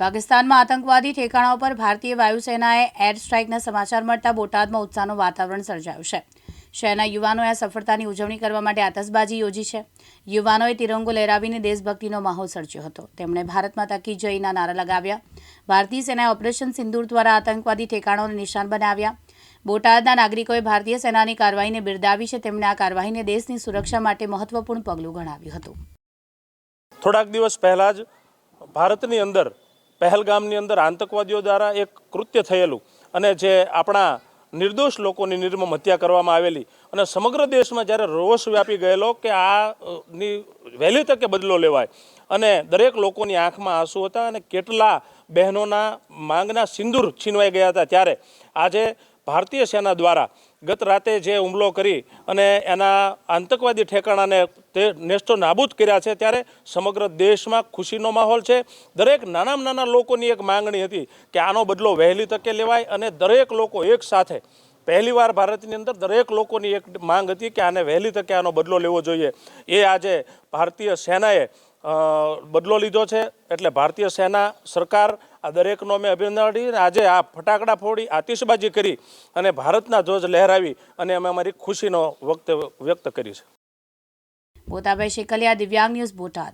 પાકિસ્તાનમાં આતંકવાદી ઠેકાણાઓ પર ભારતીય વાયુસેનાએ એર સ્ટ્રાઇકના સમાચાર મળતા બોટાદમાં ઉત્સાહનું વાતાવરણ સર્જાયું છે. શહેરના યુવાનોએ આ સફળતાની ઉજવણી કરવા માટે આતશબાજી યોજી છે. યુવાનોએ તિરંગો લહેરાવીને દેશભક્તિનો માહોલ સર્જ્યો હતો. તેમણે ભારત માતા કી જયના નારા લગાવ્યા. ભારતીય સેનાએ ઓપરેશન સિંદૂર દ્વારા આતંકવાદી ઠેકાણોને નિશાન બનાવ્યા. બોટાદના નાગરિકોએ ભારતીય સેનાની કાર્યવાહીને બિરદાવી છે. તેમણે આ કાર્યવાહીને દેશની સુરક્ષા માટે મહત્વપૂર્ણ પગલું ગણાવ્યું હતું. થોડાક દિવસ પહેલાં જ ભારતની અંદર પહેલગામની અંદર આતંકવાદીઓ દ્વારા એક કૃત્ય થયેલું અને જે આપણા નિર્દોષ લોકોની નિર્મમ હત્યા કરવામાં આવેલી અને સમગ્ર દેશમાં જ્યારે રોષ વ્યાપી ગયેલો કે આ ની વહેલી તકે બદલો લેવાય અને દરેક લોકોની આંખમાં આંસુ હતા અને કેટલા બહેનોના માંગના સિંદૂર છીનવાઈ ગયા હતા ત્યારે આજે ભારતીય સેના દ્વારા ગત રાતે જે હુમલો કરી અને એના આતંકવાદી ઠેકાણાને તે નેસ્તો નાબૂદ કર્યા છે, ત્યારે સમગ્ર દેશમાં ખુશીનો માહોલ છે. દરેક નાનામાં નાના લોકોની એક માંગણી હતી કે આનો બદલો વહેલી તકે લેવાય અને દરેક લોકો એક સાથે. પહેલીવાર ભારતની અંદર દરેક લોકોની એક માંગ હતી કે આને વહેલી તકે આનો બદલો લેવો જોઈએ. એ આજે ભારતીય સેનાએ બદલો લીધો છે. એટલે ભારતીય સેના સરકાર આ દરેકનો અમે અભિનંદન આપી આજે આ ફટાકડા ફોડી આતિશબાજી કરી અને ભારતના ધ્વજ લહેરાવી અને અમે અમારી ખુશીનો વ્યક્ત વ્યક્ત કરી છે બોતાભાઈ શેકલિયા દિવ્યાંગ ન્યૂઝ બોટાદ.